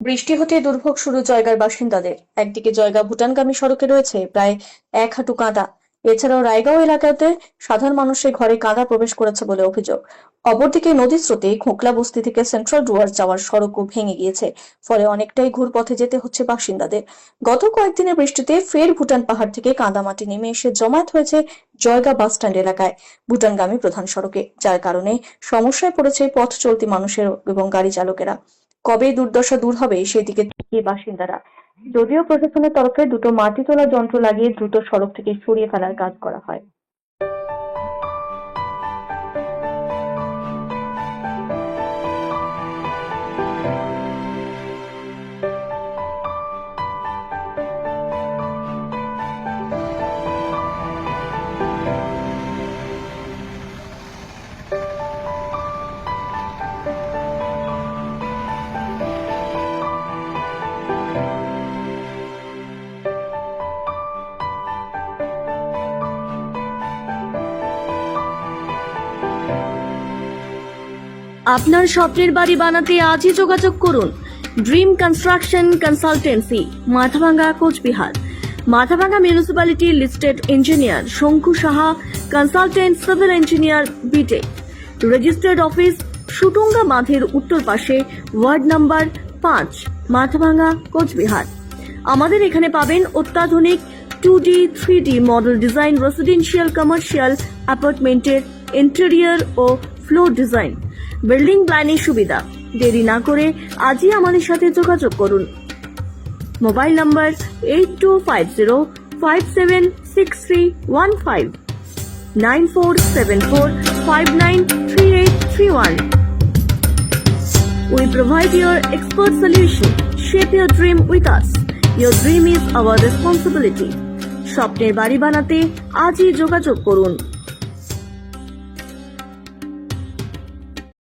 বৃষ্টি হতে দুর্ভোগ শুরু জয়গার বাসিন্দাদের। একদিকে জয়গা ভুটানগামী সড়কে রয়েছে প্রায় এক হাঁটু কাঁদা। এছাড়াও রায়গাঁও এলাকাতে সাধারণ মানুষের ঘরে কাদা প্রবেশ করেছে বলে অভিযোগ। অপরদিকে নদীর স্রোতে খোকলা বস্তি থেকে সেন্ট্রাল ডুয়ার্স যাওয়ার সড়কও ভেঙে গিয়েছে। ফলে অনেকটাই ঘুরপথে যেতে হচ্ছে বাসিন্দাদের। গত কয়েকদিনের বৃষ্টিতে ফের ভুটান পাহাড় থেকে কাদামাটি নেমে এসে জমায়েত হয়েছে জয়গা বাসস্ট্যান্ড এলাকায়, ভুটানগামী প্রধান সড়কে, যার কারণে সমস্যায় পড়েছে পথ চলতি মানুষের এবং গাড়ি চালকেরা। কবে দুর্দশা দূর হবে সেদিকে বাসিন্দারা। যদিও প্রশাসনের তরফে দুটো মাটি তোলা যন্ত্র লাগিয়ে দ্রুত সড়ক থেকে সরিয়ে ফেলার কাজ করা হয়। আপনার স্বপ্নের বাড়ি বানাতে আজই যোগাযোগ করুন। Dream construction consultancy, Mathabhanga, Cooch Behar. Mathabhanga municipality listed engineer Shanku Saha, consultant civil engineer BTech. Registered office, Sutunga বাঁধের উত্তর পাশে, ওয়ার্ড নাম্বার পাঁচ, মাথাভাঙ্গা, কোচবিহার। আমাদের এখানে পাবেন অত্যাধুনিক two D, three D model design, residential commercial অ্যাপার্টমেন্টের ইন্টেরিয়র ও ফ্লোর ডিজাইন। বিল্ডিং প্ল্যানের সুবিধা দেরি না করে আজই আমাদের সাথে যোগাযোগ করুন mobile number eight two five zero five seven six three one five nine four seven four five nine three eight three one We provide your expert solution. Shape your dream with us. Your dream is our responsibility. স্বপ্নের বাড়ি বানাতে আজই যোগাযোগ করুন